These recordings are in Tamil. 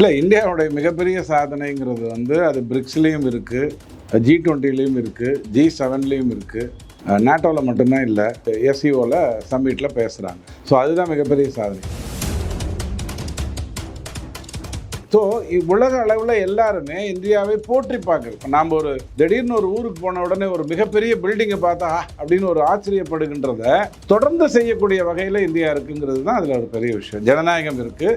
இல்லை இந்தியாவுடைய மிகப்பெரிய சாதனைங்கிறது வந்து அது பிரிக்ஸ்லேயும் இருக்குது ஜி டுவெண்ட்டிலையும் இருக்குது ஜி செவன்லேயும் இருக்குது நேட்டோவில் மட்டும்தான் இல்லை எஸ்இஓவில் சம்மிட்டில் பேசுகிறாங்க ஸோ அதுதான் மிகப்பெரிய சாதனை. ஸோ உலக அளவில் எல்லாருமே இந்தியாவை போற்றி பார்க்குறோம் இப்போ நாம் ஒரு திடீர்னு ஒரு ஊருக்கு போன உடனே ஒரு மிகப்பெரிய பில்டிங்கை பார்த்தா அப்படின்னு ஒரு ஆச்சரியப்படுகின்றத தொடர்ந்து செய்யக்கூடிய வகையில் இந்தியா இருக்குங்கிறது தான் அதில் ஒரு பெரிய விஷயம். ஜனநாயகம் இருக்குது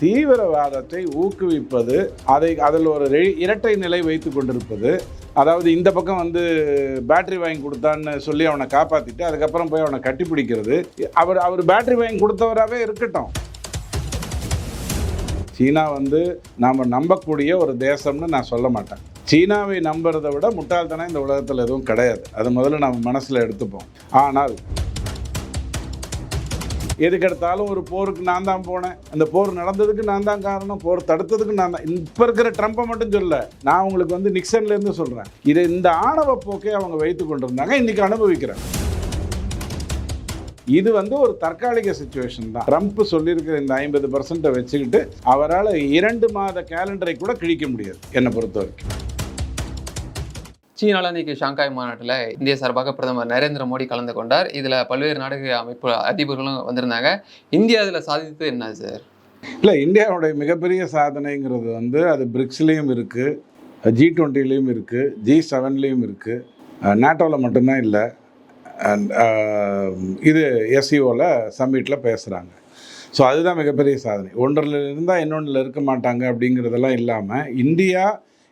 தீவிரவாதத்தை ஊக்குவிப்பது அதை அதில் ஒரு இரட்டை நிலை வைத்து கொண்டிருப்பது. அதாவது இந்த பக்கம் வந்து பேட்டரி வாங்கி கொடுத்தான்னு சொல்லி அவனை காப்பாற்றிட்டு அதுக்கப்புறம் போய் அவனை கட்டிப்பிடிக்கிறது. அவர் அவர் பேட்டரி வாங்கி கொடுத்தவராகவே இருக்கட்டும். சீனா வந்து நாம் நம்பக்கூடிய ஒரு தேசம்னு நான் சொல்ல மாட்டேன். சீனாவை நம்புறதை விட முட்டாள்தனம் இந்த உலகத்தில் எதுவும் கிடையாது. அது முதல்ல நம்ம மனசில் எடுத்துப்போம். ஆனால் எதுக்கெடுத்தாலும் ஒரு போருக்கு நான் தான் போனேன். அந்த போர் நடந்ததுக்கு நான் தான் காரணம். போர் தடுத்ததுக்கு நான் தான். இப்போ இருக்கிற ட்ரம்ப்பை மட்டும் சொல்ல நான் உங்களுக்கு வந்து நிக்சன்லேருந்து சொல்கிறேன் இதை இந்த ஆணவ போக்கை அவங்க வைத்து கொண்டிருந்தாங்க. இன்றைக்கி அனுபவிக்கிறாங்க இது வந்து ஒரு தற்காலிக சுச்சுவேஷன் தான். ட்ரம்ப் சொல்லியிருக்கிற இந்த ஐம்பது பர்சன்ட்டை வச்சுக்கிட்டு அவரால் இரண்டு மாத கேலண்டரை கூட கிழிக்க முடியாது. என்னை பொறுத்த வரைக்கும் சீனால இன்னைக்கு ஷாங்காய் மாநாட்டில் இந்திய சார்பாக பிரதமர் நரேந்திர மோடி கலந்து கொண்டார். இதில் பல்வேறு நாடுகள் அமைப்பு அதிபர்களும் வந்திருந்தாங்க. இந்தியா இதில் சாதித்தது என்ன சார்? இல்லை இந்தியாவுடைய மிகப்பெரிய சாதனைங்கிறது வந்து அது பிரிக்ஸ்லேயும் இருக்குது ஜி டுவெண்ட்டிலையும் இருக்குது ஜி செவன்லேயும் இருக்குது நேட்டோவில் மட்டும்தான் இல்லை. இது எஸ்இஓவில் சம்மிட்டில் பேசுகிறாங்க ஸோ அதுதான் மிகப்பெரிய சாதனை. ஒன்றில் இருந்தால் இன்னொன்றில் இருக்க மாட்டாங்க அப்படிங்கிறதெல்லாம் இல்லாமல் இந்தியா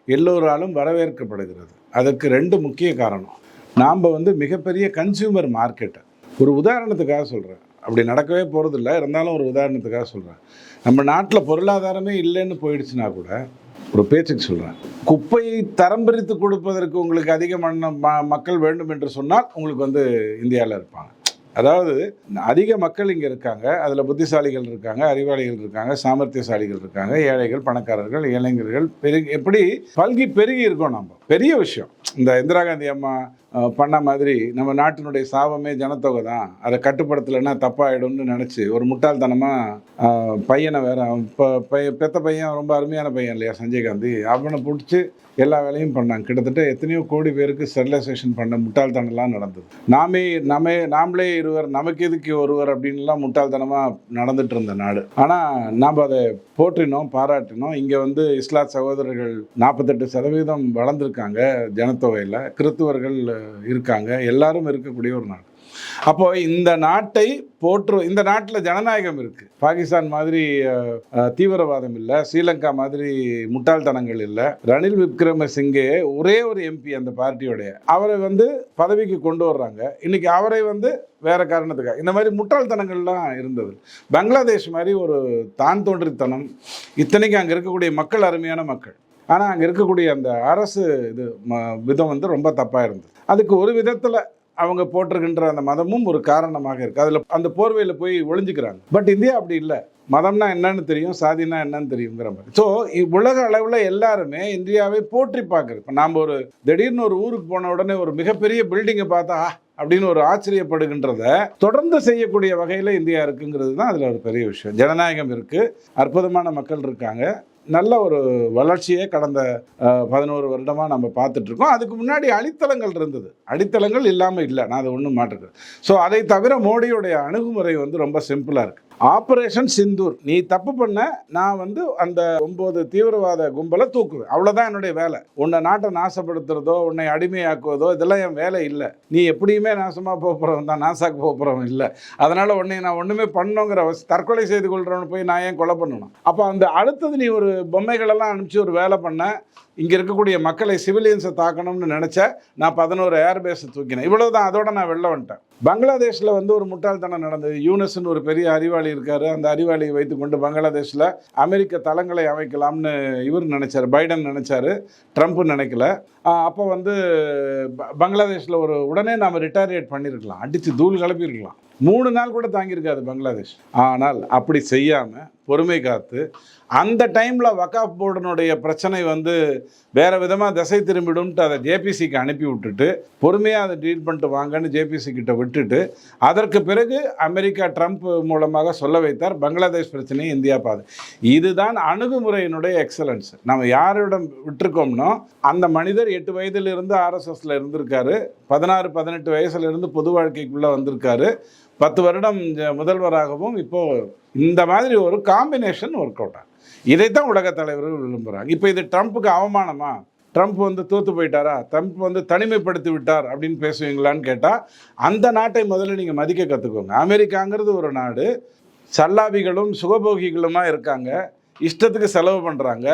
எல்லோராலும் வரவேற்கப்படுகிறது. அதற்கு ரெண்டு முக்கிய காரணம். நாம் வந்து மிகப்பெரிய கன்சியூமர் மார்க்கெட்டு ஒரு உதாரணத்துக்காக சொல்கிறேன் அப்படி நடக்கவே போகிறதில்ல இருந்தாலும் ஒரு உதாரணத்துக்காக சொல்கிறேன் நம்ம நாட்டில் பொருளாதாரமே இல்லைன்னு போயிடுச்சுன்னா கூட ஒரு பேச்சுக்கு சொல்கிறேன் குப்பையை தரம் பிரித்து கொடுப்பதற்கு உங்களுக்கு அதிகமான ம- மக்கள் வேண்டும் என்று சொன்னால் உங்களுக்கு வந்து இந்தியாவில் இருப்பாங்க. அதாவது அதிக மக்கள் இங்கே இருக்காங்க அதில் புத்திசாலிகள் இருக்காங்க அறிவாளிகள் இருக்காங்க சாமர்த்தியசாலிகள் இருக்காங்க ஏழைகள் பணக்காரர்கள் இளைஞர்கள் பெருகி எப்படி பல்கி பெருகி இருக்கோம் நம்ம பெரிய விஷயம். இந்த இந்திரா காந்தி அம்மா பண்ண மாதிரி நம்ம நாட்டினுடைய சாபமே ஜனத்தொகை தான். அதை கட்டுப்படுத்தலைன்னா தப்பாயிடும்னு நினச்சி ஒரு முட்டாள்தனமாக பையனை வேற இப்போ பையன் பெத்த பையன் ரொம்ப அருமையான பையன் இல்லையா சஞ்சய் காந்தி. அவனை பிடிச்சி எல்லா வேலையும் பண்ணாங்க. கிட்டத்தட்ட எத்தனையோ கோடி பேருக்கு ஸ்டெர்லைசேஷன் பண்ண முட்டாள்தனம்லாம் நடந்தது. நாமே நாமே நாமளே இருவர் நமக்கு எதுக்கு ஒருவர் அப்படின்லாம் முட்டாள்தனமாக நடந்துட்டு இருந்த நாடு. ஆனால் நாம் அதை போற்றினோம் பாராட்டினோம். இங்கே வந்து இஸ்லாத் சகோதரர்கள் நாற்பத்தெட்டு சதவீதம் வளர்ந்துருக்காங்க ஜனத்தொகையில். கிறித்துவர்கள் இருக்காங்க. எல்லாரும் இருக்கக்கூடிய ஒரு நாடு. அப்போ இந்த நாட்டை போற்று இந்த நாட்டில் ஜனநாயகம் இருக்கு. பாகிஸ்தான் மாதிரி தீவிரவாதம் இல்லை. ஸ்ரீலங்கா மாதிரி முட்டாள்தனங்கள் இல்லை. ரணில் விக்ரமசிங்கே ஒரே ஒரு எம்பி அந்த பார்ட்டியோடைய. அவரை வந்து பதவிக்கு கொண்டு வர்றாங்க. இன்னைக்கு அவரை வந்து வேற காரணத்துக்காக இந்த மாதிரி முட்டாள்தனங்கள்லாம் இருந்தது. பங்களாதேஷ் மாதிரி ஒரு தான் தோன்றித்தனம். இத்தனைக்கு அங்கே இருக்கக்கூடிய மக்கள் அருமையான மக்கள். ஆனால் அங்கே இருக்கக்கூடிய அந்த அரசு இது ம- விதம் வந்து ரொம்ப தப்பாக இருந்தது. அதுக்கு ஒரு விதத்தில் அவங்க போட்டிருக்கின்ற அந்த மதமும் ஒரு காரணமாக இருக்குது அதில் அந்த போர்வையில் போய் ஒளிஞ்சிக்கிறாங்க. பட் இந்தியா அப்படி இல்லை. மதம்னா என்னன்னு தெரியும் சாதினா என்னன்னு தெரியுங்கிற மாதிரி. ஸோ உலக அளவில் எல்லாருமே இந்தியாவை போற்றி பார்க்குறது. இப்போ நாம் ஒரு திடீர்னு ஒரு ஊருக்கு போன உடனே ஒரு மிகப்பெரிய பில்டிங்கை பார்த்தா அப்படின்னு ஒரு ஆச்சரியப்படுகின்றத தொடர்ந்து செய்யக்கூடிய வகையில் இந்தியா இருக்குங்கிறது தான் அதில் ஒரு பெரிய விஷயம். ஜனநாயகம் இருக்குது அற்புதமான மக்கள் இருக்காங்க. நல்ல ஒரு வளர்ச்சியே கடந்த பதினோரு வருடமாக நம்ம பார்த்துட்ருக்கோம். அதுக்கு முன்னாடி அடித்தளங்கள் இருந்தது. அடித்தளங்கள் இல்லாமல் இல்லை. நான் அதை ஒன்றும் மாற்றுக்கிறேன் ஸோ அதை தவிர மோடியுடைய அணுகுமுறை வந்து ரொம்ப சிம்பிளாக இருக்குது ஆப்ரேஷன் சிந்தூர். நீ தப்பு பண்ண நான் வந்து அந்த ஒன்பது தீவிரவாத கும்பலை தூக்குவேன். அவ்வளோதான் என்னுடைய வேலை. உன்னை நாட்டை நாசப்படுத்துறதோ உன்னை அடிமையாக்குவதோ இதெல்லாம் என் வேலை இல்லை. நீ எப்படியுமே நாசமாக போக போகிறவன் தான் நாசாக்கு போக போகிறவன் இல்லை. அதனால் உன்னை நான் ஒன்றுமே பண்ணணுங்கிற தற்கொலை செய்து கொள்கிறவனை போய் நான் ஏன் கொலை பண்ணணும்? அப்போ அந்த அடுத்தது நீ ஒரு பொம்மைகளெல்லாம் அனுப்பிச்சு ஒரு வேலை பண்ண இங்கே இருக்கக்கூடிய மக்களை சிவிலியன்ஸை தாக்கணும்னு நினச்சேன் நான் பதினோரு ஏர்பேஸை தூக்கினேன். இவ்வளோ தான் அதோட நான் வெளில வந்துட்டேன். பங்களாதேஷில் வந்து ஒரு முட்டாள்தனம் நடந்தது. யூனஸ்னு ஒரு பெரிய அறிவாளி இருக்கார். அந்த அறிவாளியை வைத்துக்கொண்டு பங்களாதேஷில் அமெரிக்க தளங்களை அமைக்கலாம்னு இவர் நினச்சார். பைடன் நினச்சார். ட்ரம்ப் நினைக்கல. அப்போ வந்து ப- பங்களாதேஷில் ஒரு உடனே நாம் ரிட்டாரியேட் பண்ணியிருக்கலாம் அடித்து தூள் கிளப்பியிருக்கலாம் மூணு நாள் கூட தாங்கியிருக்காது பங்களாதேஷ். ஆனால் அப்படி செய்யாமல் பொறுமை காத்து அந்த டைமில் வக்காப் போர்டனுடைய பிரச்சனை வந்து வேறு விதமாக திசை திரும்பிடும்ட்டு அதை ஜேபிசிக்கு அனுப்பி விட்டுட்டு பொறுமையாக அதை டீல் பண்ணிட்டு வாங்கன்னு ஜேபிசி கிட்ட விட்டுட்டு அதற்கு பிறகு அமெரிக்கா ட்ரம்ப் மூலமாக சொல்ல வைத்தார் பங்களாதேஷ் பிரச்சனையை இந்தியா பாது. இதுதான் அணுகுமுறையினுடைய எக்ஸலன்ஸ் நம்ம யாரிடம் விட்டுருக்கோம்னோ அந்த மனிதர் எட்டு வயதிலிருந்து ஆர்எஸ்எஸ்ல இருந்திருக்காரு பதினாறு பதினெட்டு வயசுல இருந்து பொது வாழ்க்கைக்குள்ளே வந்திருக்காரு பத்து வருடம் முதல்வராகவும் இப்போ இந்த மாதிரி ஒரு காம்பினேஷன் ஒர்க் அவுட் ஆகும் இதைத்தான் உலக தலைவர்கள் விரும்புகிறாங்க இப்போ இது ட்ரம்ப்புக்கு அவமானமா? ட்ரம்ப் வந்து தோத்து போயிட்டாரா? ட்ரம்ப் வந்து தனிமைப்படுத்தி விட்டார் அப்படின்னு பேசுவீங்களான்னு கேட்டால் அந்த நாட்டை முதல்ல நீங்கள் மதிக்க கற்றுக்கோங்க அமெரிக்காங்கிறது ஒரு நாடு. சல்லாபிகளும் சுகபோகிகளுமா இருக்காங்க. இஷ்டத்துக்கு செலவு பண்ணுறாங்க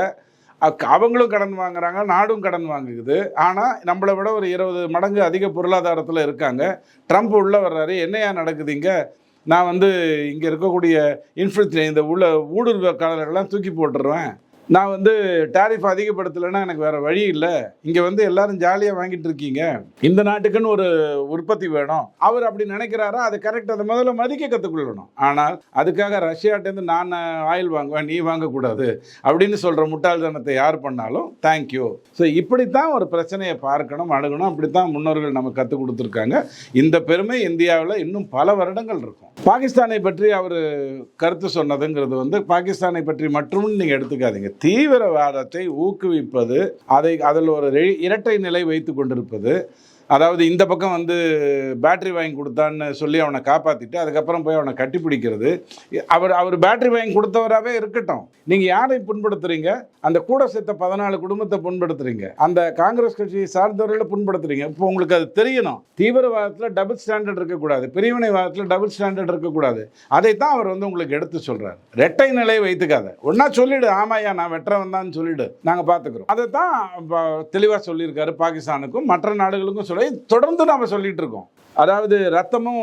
அவங்களும் கடன் வாங்குறாங்க நாடும் கடன் வாங்குது. ஆனால் நம்மளை விட ஒரு இருபது மடங்கு அதிக பொருளாதாரத்தில் இருக்காங்க. ட்ரம்ப் உள்ளே வர்றாரு என்னையா நடக்குது இங்கே? நான் வந்து இங்கே இருக்கக்கூடிய இன்ஃப்ளூன்ஸ் இந்த உள்ள ஊடுருவக்காரர்கள்லாம் தூக்கி போட்டுருவேன். நான் வந்து டாரிஃப் அதிகப்படுத்தலைன்னா எனக்கு வேற வழி இல்லை. இங்கே வந்து எல்லாரும் ஜாலியாக வாங்கிட்டு இருக்கீங்க. இந்த நாட்டுக்குன்னு ஒரு உற்பத்தி வேணும். அவர் அப்படி நினைக்கிறாரா? அது கரெக்ட் அதை முதல்ல மதிக்க கற்றுக்கொள்ளணும் ஆனால் அதுக்காக ரஷ்யாட்டேருந்து நான் ஆயில் வாங்குவேன் நீ வாங்கக்கூடாது அப்படின்னு சொல்கிற முட்டாள்தனத்தை யார் பண்ணாலும் தேங்க்யூ ஸோ இப்படித்தான் ஒரு பிரச்சனையை பார்க்கணும் அணுகணும். அப்படித்தான் முன்னோர்கள் நமக்கு கற்றுக் கொடுத்துருக்காங்க. இந்த பெருமை இந்தியாவில் இன்னும் பல வருடங்கள் இருக்கும். பாகிஸ்தானை பற்றி அவர் கருத்து சொன்னதுங்கிறது வந்து பாகிஸ்தானை பற்றி மட்டும் நீங்கள் எடுத்துக்காதீங்க. தீவிரவாதத்தை ஊக்குவிப்பது அதை அதில் ஒரு இரட்டை நிலை வைத்து கொண்டிருப்பது அதாவது இந்த பக்கம் வந்து பேட்டரி வாங்கி கொடுத்தான்னு சொல்லி அவனை காப்பாற்றிட்டு அதுக்கப்புறம் போய் அவனை கட்டிப்பிடிக்கிறது. அவர் அவர் பேட்டரி வாங்கி கொடுத்தவராகவே இருக்கட்டும். நீங்கள் யாரை புண்படுத்துறீங்க? அந்த கூட சேர்த்த பதினாலு குடும்பத்தை புண்படுத்துறீங்க. அந்த காங்கிரஸ் கட்சியை சார்ந்தவர்களை புண்படுத்துறீங்க. இப்போ உங்களுக்கு அது தெரியணும். தீவிரவாதத்தில் டபுள் ஸ்டாண்டர்ட் இருக்கக்கூடாது. பிரிவினைவாதத்தில் டபுள் ஸ்டாண்டர்ட் இருக்கக்கூடாது. அதைத்தான் அவர் வந்து உங்களுக்கு எடுத்து சொல்கிறார் ரெட்டை நிலை வைத்துக்காத. ஒன்னா சொல்லிடு. ஆமாயா நான் வெட்டுறவன் தான் சொல்லிடு. நாங்கள் பார்த்துக்குறோம் அதை தான் தெளிவாக சொல்லியிருக்காரு பாகிஸ்தானுக்கும் மற்ற நாடுகளுக்கும் சொல்லி தொடர்ந்து நாம சொல்லிட்டு இருக்கோம். அதாவது ரத்தமும்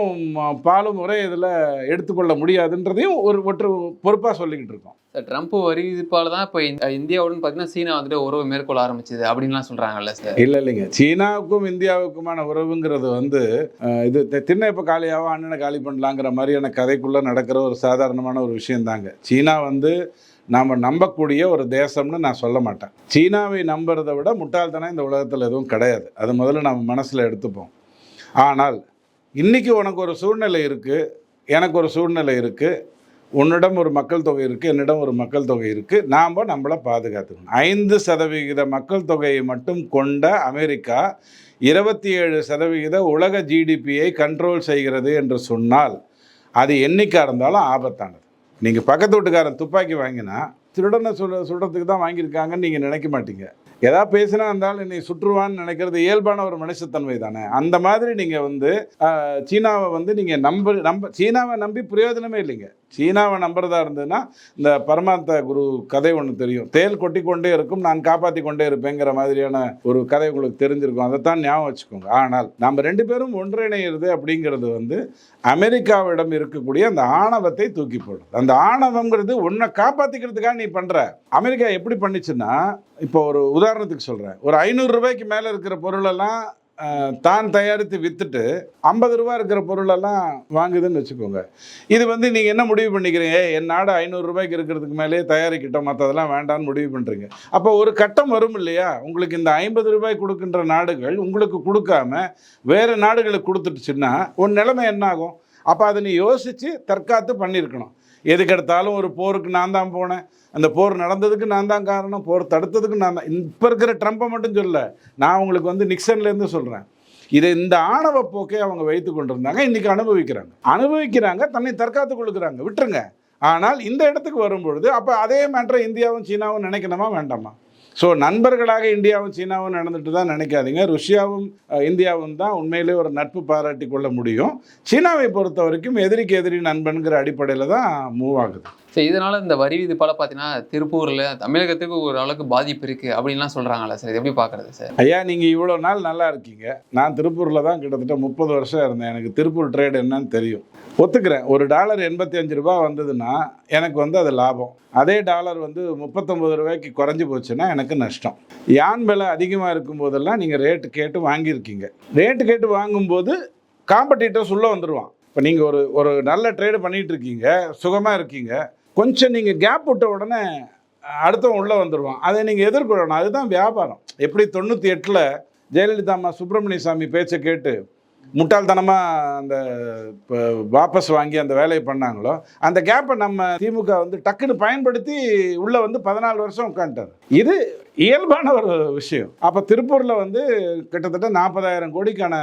பாலும் ஒரே இதில் எடுத்துக்கொள்ள முடியாதுன்றதையும் ஒரு ஒற்று பொறுப்பாக சொல்லிக்கிட்டு இருக்கோம். சார் ட்ரம்ப் வரி விதிப்பால தான் இப்போ இந்தியாவுடன் பார்த்தீங்கன்னா சீனா வந்துட்டு உறவு மேற்கொள்ள ஆரம்பிச்சது அப்படின்லாம் சொல்றாங்கல்ல சார்? இல்லை இல்லைங்க. சீனாவுக்கும் இந்தியாவுக்குமான உறவுங்கிறது வந்து இது திண்ணை இப்போ காலியாவோ அண்ணனை காலி பண்ணலாங்கிற மாதிரியான கதைக்குள்ளே நடக்கிற ஒரு சாதாரணமான ஒரு விஷயந்தாங்க சீனா வந்து நாம் நம்பக்கூடிய ஒரு தேசம்னு நான் சொல்ல மாட்டேன். சீனாவை நம்புறதை விட முட்டாள்தனம் இந்த உலகத்தில் எதுவும் கிடையாது. அது முதல்ல நம்ம மனசில் எடுத்துப்போம். ஆனால் இன்றைக்கி உனக்கு ஒரு சூழ்நிலை இருக்குது எனக்கு ஒரு சூழ்நிலை இருக்குது உன்னிடம் ஒரு மக்கள் தொகை இருக்குது என்னிடம் ஒரு மக்கள் தொகை இருக்குது நாம் நம்மளை பாதுகாத்துக்கணும். ஐந்து சதவிகித மக்கள் தொகையை மட்டும் கொண்ட அமெரிக்கா இருபத்தி ஏழு சதவிகித உலக ஜிடிபியை கண்ட்ரோல் செய்கிறது என்று சொன்னால் அது என்னைக்கா இருந்தாலும் ஆபத்தானது. நீங்கள் பக்கத்து வீட்டுக்காரன் துப்பாக்கி வாங்கினா திருடனை சுட சுடுறதுக்கு தான் வாங்கியிருக்காங்கன்னு நீங்கள் நினைக்க மாட்டீங்க. எதா பேசினா இருந்தாலும் என்னை சுற்றுவான்னு நினைக்கிறது இயல்பான ஒரு மனுஷத்தன்மை தானே. அந்த மாதிரி நீங்கள் வந்து சீனாவை வந்து நீங்கள் நம்ப நம்ப சீனாவை நம்பி பிரயோஜனமே இல்லைங்க. சீனாவை நம்புறதா இருந்ததுன்னா இந்த பரமார்த்த குரு கதை ஒன்று தெரியும். தேல் கொட்டி கொண்டே இருக்கும் நான் காப்பாற்றி கொண்டே இருப்பேங்கிற மாதிரியான ஒரு கதை உங்களுக்கு தெரிஞ்சிருக்கும். அதைத்தான் ஞாபகம் வச்சுக்கோங்க. ஆனால் நம்ம ரெண்டு பேரும் ஒன்றிணையிறது அப்படிங்கிறது வந்து அமெரிக்காவிடம் இருக்கக்கூடிய அந்த ஆணவத்தை தூக்கி போடும் அந்த ஆணவங்கிறது உன்னை காப்பாற்றிக்கிறதுக்காக நீ பண்ணுற அமெரிக்கா எப்படி பண்ணுச்சுன்னா இப்போ ஒரு உதாரணத்துக்கு சொல்கிறேன் ஒரு ஐநூறு ரூபாய்க்கு மேலே இருக்கிற பொருளெல்லாம் தான் தயாரித்து விற்றுட்டு ஐம்பது ரூபா இருக்கிற பொருளெல்லாம் வாங்குதுன்னு வச்சுக்கோங்க. இது வந்து நீங்கள் என்ன முடிவு பண்ணிக்கிறீங்க? என் நாடு ஐநூறு ரூபாய்க்கு இருக்கிறதுக்கு மேலேயே தயாரிக்கிட்டோம் மற்றதெல்லாம் வேண்டாம்னு முடிவு பண்ணுறீங்க அப்போ ஒரு கட்டம் வரும் இல்லையா? உங்களுக்கு இந்த ஐம்பது ரூபாய் கொடுக்கின்ற நாடுகள் உங்களுக்கு கொடுக்காம வேறு நாடுகளுக்கு கொடுத்துட்டுச்சுன்னா உன் நிலைமை என்ன ஆகும்? அப்போ அதை நீ யோசித்து தற்காத்து பண்ணியிருக்கணும். எதுக்கெடுத்தாலும் ஒரு போருக்கு நான் தான் போனேன். அந்த போர் நடந்ததுக்கு நான் தான் காரணம். போர் தடுத்ததுக்கு நான் தான். இப்போ இருக்கிற ட்ரம்ப்பை மட்டும் சொல்ல நான் உங்களுக்கு வந்து நிக்சன்லேருந்து சொல்கிறேன் இதை இந்த ஆணவ போக்கை அவங்க வைத்து கொண்டிருந்தாங்க. இன்றைக்கி அனுபவிக்கிறாங்க. அனுபவிக்கிறாங்க தன்னை தற்காத்து கொள்கிறாங்க. விட்டுருங்க. ஆனால் இந்த இடத்துக்கு வரும்பொழுது அப்போ அதே மேட்டரை இந்தியாவும் சீனாவும் நினைக்கணுமா? வேண்டாமா? ஸோ நண்பர்களாக இந்தியாவும் சீனாவும் நடந்துட்டு தான் நினைக்காதீங்க. ருஷ்யாவும் இந்தியாவும் தான் உண்மையிலே ஒரு நட்பு பாராட்டி கொள்ள முடியும். சீனாவை பொறுத்த வரைக்கும் எதிரிக்கு எதிரி நண்பன்கிற அடிப்படையில் தான் மூவ் ஆகுது. சரி இதனால் இந்த வரி விதிப்பால் பார்த்தீங்கன்னா திருப்பூரில் தமிழகத்துக்கு ஒரு அளவுக்கு பாதிப்பு இருக்குது அப்படின்லாம் சொல்கிறாங்களா சார். இது எப்படி பார்க்கறது சார்? ஐயா நீங்கள் இவ்வளோ நாள் நல்லா இருக்கீங்க. நான் திருப்பூரில் தான் கிட்டத்தட்ட முப்பது வருஷம் இருந்தேன். எனக்கு திருப்பூர் ட்ரேட் என்னன்னு தெரியும். ஒத்துக்கிறேன். ஒரு டாலர் எண்பத்தி அஞ்சு ரூபா வந்ததுன்னா எனக்கு வந்து அது லாபம். அதே டாலர் வந்து முப்பத்தொம்பது ரூபாய்க்கு குறைஞ்சி போச்சுன்னா எனக்கு நஷ்டம். யான் விலை அதிகமாக இருக்கும் போதெல்லாம் நீங்கள் ரேட்டு கேட்டு வாங்கியிருக்கீங்க. ரேட்டு கேட்டு வாங்கும்போது காம்படிட்டர்ஸ் உள்ளே வந்துடுவான் இப்போ நீங்கள் ஒரு ஒரு நல்ல ட்ரேடு பண்ணிகிட்டு இருக்கீங்க சுகமாக இருக்கீங்க. கொஞ்சம் நீங்கள் கேப் விட்ட உடனே அடுத்தவன் உள்ளே வந்துடுவான் அதை நீங்கள் எதிர்கொள்ளணும். அதுதான் வியாபாரம். எப்படி தொண்ணூற்றி எட்டில் ஜெயலலிதா அம்மா சுப்பிரமணிய சாமி பேச்சை கேட்டு முட்டாள்தனமாக அந்த இப்போ வாபஸ் வாங்கி அந்த வேலையை பண்ணாங்களோ அந்த கேப்பை நம்ம திமுக வந்து டக்குன்னு பயன்படுத்தி உள்ளே வந்து பதினாலு வருஷம் உட்காந்துட்டார் இது இயல்பான ஒரு விஷயம். அப்போ திருப்பூரில் வந்து கிட்டத்தட்ட நாற்பதாயிரம் கோடிக்கான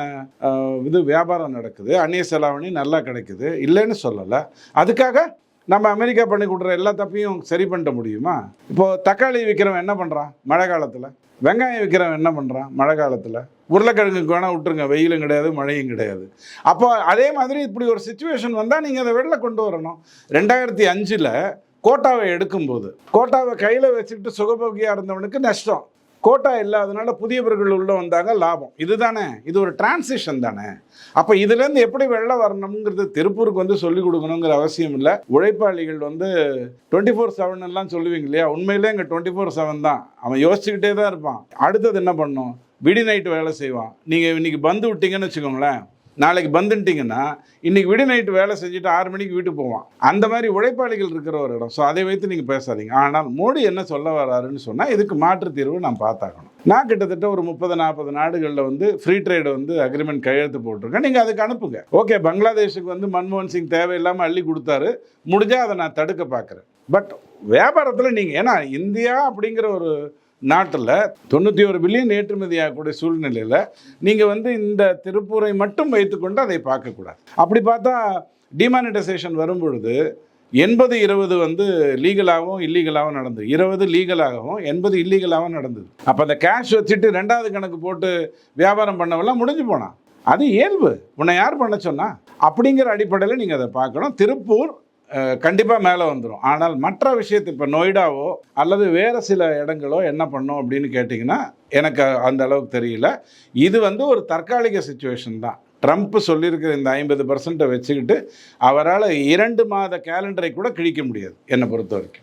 இது வியாபாரம் நடக்குது. அந்நிய செலாவணி நல்லா கிடைக்குது. இல்லைன்னு சொல்லலை. அதுக்காக நம்ம அமெரிக்கா பண்ணி கொடுக்குற எல்லா தப்பையும் சரி பண்ணிட முடியுமா? இப்போது தக்காளி விற்கிறவன் என்ன பண்ணுறான் மழை காலத்தில். வெங்காயம் விற்கிறவன் என்ன பண்ணுறான் மழை காலத்தில். உருளைக்கிழங்குக்கு வேணால் விட்டுருங்க. வெயிலும் கிடையாது மழையும் கிடையாது. அப்போ அதே மாதிரி இப்படி ஒரு சுச்சுவேஷன் வந்தால் நீங்கள் அதை வெளில கொண்டு வரணும். ரெண்டாயிரத்தி அஞ்சில் கோட்டாவை எடுக்கும்போது கோட்டாவை கையில் வச்சுக்கிட்டு சுகபோகியாக இருந்தவனுக்கு நஷ்டம். கோட்டா இல்லாதனால புதியவர்கள் உள்ள வந்தாங்க லாபம். இதுதானே? இது ஒரு டிரான்சிஷன் தானே? அப்போ இதுலேருந்து எப்படி வெளில வரணுங்கிறது திருப்பூருக்கு வந்து சொல்லிக் கொடுக்கணுங்கிற அவசியம் இல்லை. உழைப்பாளிகள் வந்து டுவெண்ட்டி ஃபோர் செவன் எல்லாம் சொல்லுவீங்க இல்லையா? உண்மையிலே இங்கே டுவெண்ட்டி ஃபோர் செவன் தான். அவன் யோசிச்சுக்கிட்டே தான் இருப்பான். அடுத்தது என்ன பண்ணும்? விடி நைட்டு வேலை செய்வான். நீங்கள் இன்னைக்கு பந்து விட்டீங்கன்னு வச்சுக்கோங்களேன். நாளைக்கு பந்துன்ட்டிங்கன்னா இன்னைக்கு விடு நைட்டு வேலை செஞ்சுட்டு ஆறு மணிக்கு வீட்டுக்கு போவான். அந்த மாதிரி உழைப்பாளிகள் இருக்கிற ஒரு இடம். ஸோ அதை வைத்து நீங்கள் பேசாதீங்க. ஆனால் மோடி என்ன சொல்ல வராருன்னு சொன்னால் இதுக்கு மாற்று தீர்வு நான் பார்த்தாக்கணும் நான் கிட்டத்தட்ட ஒரு முப்பது நாற்பது நாடுகளில் வந்து ஃப்ரீ ட்ரேடு வந்து அக்ரிமெண்ட் கையெழுத்து போட்டிருக்கேன். நீங்கள் அதுக்கு அனுப்புங்க. ஓகே பங்களாதேஷுக்கு வந்து மன்மோகன் சிங் தேவையில்லாமல் அள்ளி கொடுத்தாரு. முடிஞ்சால் அதை நான் தடுக்க பார்க்குறேன். பட் வியாபாரத்தில் நீங்கள் ஏன்னா இந்தியா அப்படிங்கிற ஒரு நாட்டில் தொண்ணூற்றி ஒரு பில்லியன் ஏற்றுமதி ஆகக்கூடிய சூழ்நிலையில் நீங்கள் வந்து இந்த திருப்பூரை மட்டும் வைத்துக்கொண்டு அதை பார்க்கக்கூடாது. அப்படி பார்த்தா டிமானிட்டைசேஷன் வரும்பொழுது எண்பது இருபது வந்து லீகலாகவும் இல்லீகலாகவும் நடந்தது. இருபது லீகலாகவும் எண்பது இல்லீகலாகவும் நடந்தது. அப்போ அந்த கேஷ் வச்சுட்டு ரெண்டாவது கணக்கு போட்டு வியாபாரம் பண்ணவெல்லாம் முடிஞ்சு போனான் அது இயல்பு. உன்னை யார் பண்ண சொன்னா? அப்படிங்கிற அடிப்படையில் நீங்கள் அதை பார்க்கணும். திருப்பூர் கண்டிப்பாக மேலே வந்துடும் ஆனால் மற்ற விஷயத்தை இப்போ நொய்டாவோ அல்லது வேறு சில இடங்களோ என்ன பண்ணும் அப்படின்னு கேட்டிங்கன்னா எனக்கு அந்த அளவுக்கு தெரியல. இது வந்து ஒரு தற்காலிக சுச்சுவேஷன் தான். ட்ரம்ப் சொல்லியிருக்கிற இந்த ஐம்பது பர்சன்ட்டை வச்சுக்கிட்டு அவரால் இரண்டு மாத கேலண்டரை கூட கிழிக்க முடியாது என்னை பொறுத்த வரைக்கும்.